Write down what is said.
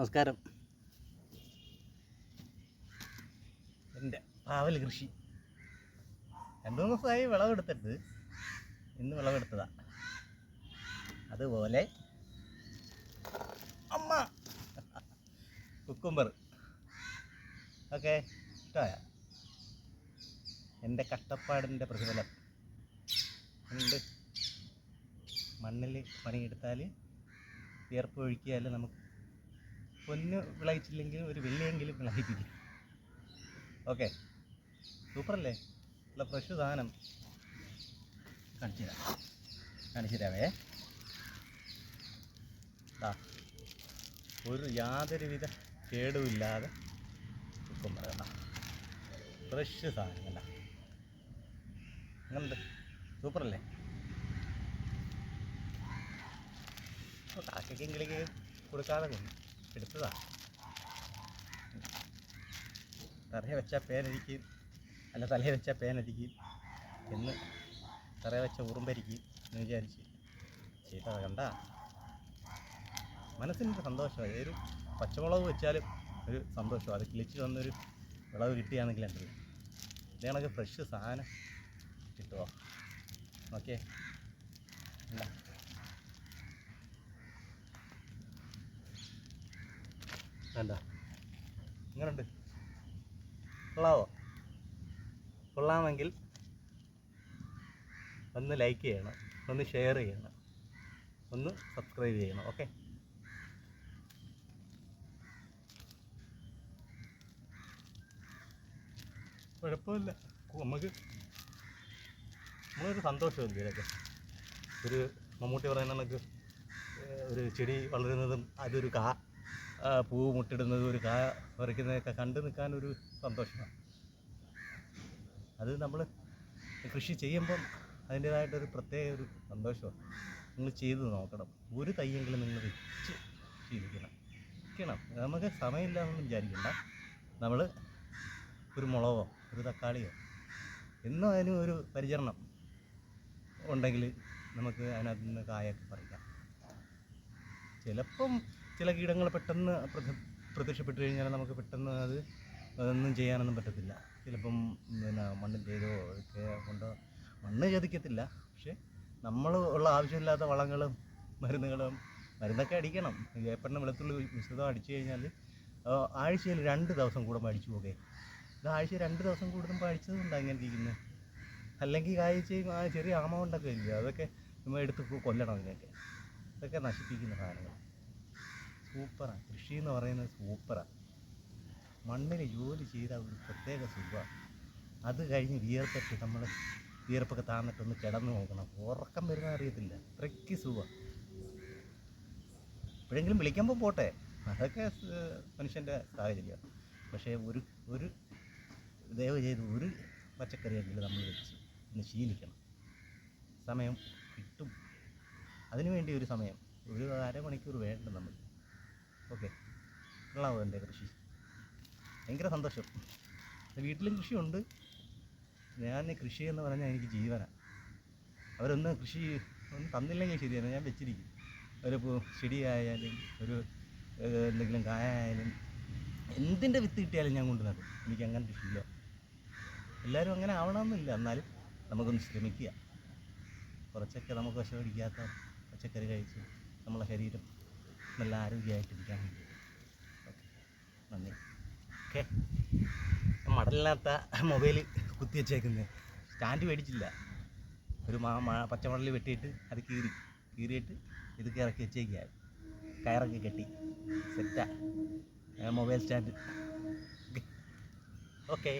നമസ്കാരം. എന്റെ പാവൽ കൃഷി. രണ്ടു മൂന്ന് ദിവസമായി വിളവെടുത്തിട്ട് ഇന്ന് വിളവെടുത്തതാ. അതുപോലെ അമ്മ. കുക്കുംബർ. ഓക്കെ ഇഷ്ടമായ. എന്റെ കഷ്ടപ്പാടിന്റെ പ്രതിഫലം. ഉണ്ട് മണ്ണിൽ പണിയെടുത്താൽ വിയർപ്പ് ഒഴുക്കിയാൽ നമുക്ക് പൊന്ന് വിളയിച്ചില്ലെങ്കിൽ ഒരു വെള്ളിയെങ്കിലും വിളയിപ്പിക്കും. ഓക്കെ. സൂപ്പറല്ലേ? നല്ല ഫ്രഷ് സാധനം. കാണിച്ചു തരാം യാതൊരു ഒരു യാതൊരുവിധ കേടുമില്ലാതെ കുക്കുമ്പർ കേട്ടോ ഫ്രഷ് സാധനം കണ്ട? അങ്ങനുണ്ട് സൂപ്പറല്ലേ? കാക്കയ്ക്കും കൊടുക്കാതെ കൊണ്ട് എടുത്തതാ. തറയെ വെച്ചാൽ പേനരിക്കും അല്ല തലയെ വെച്ചാൽ പേനരിക്കും എന്ന് തറയെ വെച്ച ഉറുമ്പരിക്കും എന്ന് വിചാരിച്ച്. ചെയ്തത് കണ്ട? മനസ്സിനൊരു സന്തോഷമായി ഒരു പച്ചമുളക് വെച്ചാലും ഒരു സന്തോഷം അത് കിളിച്ച് വന്നൊരു വിളവ് കിട്ടുകയാണെങ്കിൽ ഉണ്ട് ഇത് കണക്ക് ഫ്രഷ് സാധനം കിട്ടുമോ ഓക്കെ എന്താ വേണ്ട ഇങ്ങനുണ്ട്. കൊള്ളാവോ? കൊള്ളാമെങ്കിൽ ഒന്ന് ലൈക്ക് ചെയ്യണം ഒന്ന് ഷെയർ ചെയ്യണം ഒന്ന് സബ്സ്ക്രൈബ് ചെയ്യണം ഓക്കെ കുഴപ്പമില്ല. നമുക്ക് നമ്മളൊരു സന്തോഷമില്ല ഇതിലൊക്കെ ഒരു മമ്മൂട്ടി പറയുന്ന കണക്ക് ഒരു ചെടി വളരുന്നതും അതൊരു കാ പൂവ് മുട്ടിടുന്നത് ഒരു കായ പറിക്കുന്നതൊക്കെ കണ്ടു നിൽക്കാനൊരു സന്തോഷമാണ്. അത് നമ്മൾ കൃഷി ചെയ്യുമ്പം അതിന്റേതായിട്ടൊരു പ്രത്യേക ഒരു സന്തോഷമാണ്. നിങ്ങൾ ചെയ്ത് നോക്കണം. ഒരു തയ്യെങ്കിലും നിങ്ങൾ വെച്ച് ശീലിക്കണം. വെക്കണം. നമുക്ക് സമയമില്ല എന്നൊന്നും വിചാരിക്കണ്ട. നമ്മൾ ഒരു മുളകോ ഒരു തക്കാളിയോ എന്നും അതിനും ഒരു പരിചരണം ഉണ്ടെങ്കിൽ നമുക്ക് അതിനകത്ത് നിന്ന് കായൊക്കെ പറിക്കാം. ചിലപ്പം ചില കീടങ്ങൾ പെട്ടെന്ന് പ്രത്യക്ഷപ്പെട്ടു കഴിഞ്ഞാൽ നമുക്ക് പെട്ടെന്ന് അത് ഒന്നും ചെയ്യാനൊന്നും പറ്റത്തില്ല. ചിലപ്പം പിന്നെ മണ്ണിന്റേതോ ഒക്കെ കൊണ്ട് മണ്ണ് ചതിക്കത്തില്ല പക്ഷേ നമ്മൾ ഉള്ള ആവശ്യമില്ലാത്ത വളങ്ങളും മരുന്നുകളും മരുന്നൊക്കെ അടിക്കണം. ഏപ്പറിന് വെളുത്തുള്ളി മിശ്രിതം അടിച്ചു കഴിഞ്ഞാൽ ആഴ്ചയിൽ രണ്ട് ദിവസം കൂടുമ്പോൾ അടിച്ചു പോകെ. ഇത് ആഴ്ച രണ്ട് ദിവസം കൂടുമ്പോൾ അടിച്ചതുകൊണ്ടാണ് ഇങ്ങനെ ഇരിക്കുന്നത് അല്ലെങ്കിൽ ആഴ്ചയും ചെറിയ ആമ കൊണ്ടൊക്കെ ഇല്ല അതൊക്കെ നമ്മൾ എടുത്ത് കൊല്ലണം ഇതിനൊക്കെ ഇതൊക്കെ നശിപ്പിക്കുന്ന സാധനങ്ങൾ സൂപ്പറാണ് കൃഷി എന്ന് പറയുന്നത് സൂപ്പറാണ് മണ്ണിൽ ജോലി ചെയ്ത ഒരു പ്രത്യേക സുഖമാണ് അത് കഴിഞ്ഞ് വിയർത്തിട്ട് നമ്മൾ വിയർപ്പൊക്കെ താന്നിട്ടൊന്ന് കിടന്നു നോക്കണം. ഉറക്കം വരുന്ന അറിയത്തില്ല. അത്രയ്ക്ക് സുഖമാണ് എപ്പോഴെങ്കിലും വിളിക്കുമ്പോൾ പോട്ടെ. അതൊക്കെ മനുഷ്യന്റെ സാഹചര്യമാണ് പക്ഷേ ഒരു ഒരു ദയവ് ചെയ്ത് ഒരു പച്ചക്കറിയെങ്കിലും നമ്മൾ വെച്ച് ഒന്ന് ശീലിക്കണം. സമയം കിട്ടും. അതിനു വേണ്ടി ഒരു സമയം ഒരു അരമണിക്കൂർ വേണ്ട നമ്മൾ. ഓക്കെ. കൊള്ളാമോ എന്റെ കൃഷി? ഭയങ്കര സന്തോഷം. വീട്ടിലും കൃഷിയുണ്ട്. ഞാൻ കൃഷി എന്ന് പറഞ്ഞാൽ എനിക്ക് ജീവനാണ് അവരൊന്ന് കൃഷി ഒന്ന് തന്നില്ലെങ്കിൽ ശരിയാണ് ഞാൻ വെച്ചിരിക്കും. ഒരു ചെടിയായാലും ഒരു എന്തെങ്കിലും കായ ആയാലും എന്തിന്റെ വിത്ത് കിട്ടിയാലും ഞാൻ കൊണ്ട് നടും. എനിക്ക് അങ്ങനെ കൃഷിയില്ല എല്ലാവരും അങ്ങനെ ആവണമെന്നില്ല. എന്നാലും നമുക്കൊന്ന് ശ്രമിക്കുക. കുറച്ചൊക്കെ നമുക്ക് വിഷമടിക്കാത്ത പച്ചക്കറി കഴിച്ച് നമ്മളെ ശരീരം നല്ല ആരോഗ്യമായിട്ടിരിക്കാൻ വേണ്ടി. ഓക്കെ. നന്ദി. ഓക്കെ. മടലില്ലാത്ത മൊബൈൽ കുത്തി വെച്ചേക്കുന്നത് സ്റ്റാൻഡ് മേടിച്ചില്ല. ഒരു മാ മഴ പച്ചമടൽ വെട്ടിയിട്ട് അത് കീറി. കീറിയിട്ട് ഇത് ഇറക്കി വെച്ചേക്കുക കയറൊക്കെ കെട്ടി. സെറ്റാ. Mobile stand. ഓക്കെ.